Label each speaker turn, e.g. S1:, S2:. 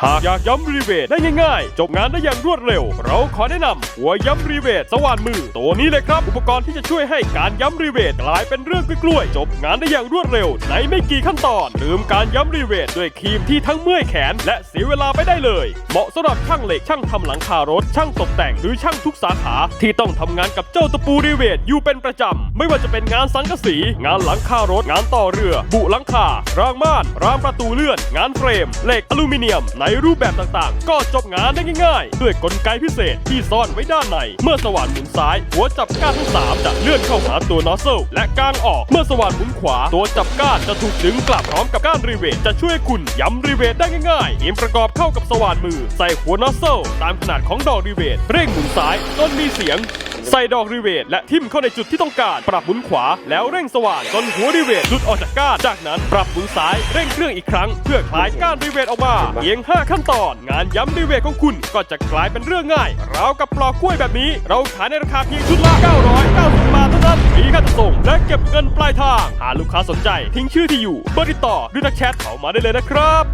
S1: หากอยากย้ำรีเวทได้ง่ายๆ จบงานได้อย่างรวดเร็ว เราขอแนะนำหัวย้ำรีเวทสว่านมือ ตัวนี้เลยครับ อุปกรณ์ที่จะช่วยให้การย้ำรีเวทกลายเป็นเรื่องกล้วยๆจบงานได้อย่างรวดเร็ว ในไม่กี่ขั้นตอนลืมการย้ำรีเวทด้วยครีมที่ทั้งเมื่อยแขน และเสียเวลาไปได้เลย เหมาะสำหรับช่างเหล็กช่างทำหลังคารถ ช่างตกแต่งหรือช่างทุกสาขา ที่ต้องทำงานกับเจ้าตะปูรีเวทอยู่เป็นประจำไม่ว่าจะเป็นงานสังกะสี งานหลังคารถ งานต่อเรือ บุหลังคารางม่านรางประตูเลื่อน งานเฟรมเหล็กอลูมิเนียมในรูปแบบต่างๆ ก็จบงานได้ง่ายๆ ด้วยกลไกพิเศษที่ซ่อนไว้ด้านใน เมื่อสว่านหมุนซ้าย หัวจับก้านทั้งสามจะเลื่อนเข้าหาตัวนอสเซลและกางออก เมื่อสว่านหมุนขวา ตัวจับก้านจะถูกดึงกลับพร้อมกับก้านรีเวทจะช่วยคุณย้ำรีเวทได้ง่ายๆเกมประกอบเข้ากับสว่านมือ ใส่หัวนอสเซลตามขนาดของดอกรีเวทเร่งหมุนซ้ายจนมีเสียง ใส่ดอกรีเวทและทิ่มเข้าในจุดที่ต้องการ ปรับหมุนขวาแล้วเร่งสว่านจนหัวรีเวทหลุดออกจากก้านจากนั้นปรับหมุนซ้ายเร่งเครื่องอีกครั้ง เพื่อคลายก้านรีเวทออกมาเพียง 5 ขั้นตอน งานย้ำรีเวทของคุณก็จะกลายเป็นเรื่องง่ายราวกับปลอกกล้วยแบบนี้ เราขายในราคาเพียงชุดละ 990 บาทเท่านั้นมีค่าจัดส่งและเก็บเงินปลายทางหากลูกค้าสนใจ ทิ้งชื่อที่อยู่เบอร์ติดต่อด้วยนักแชทเข้ามาได้เลยนะครับ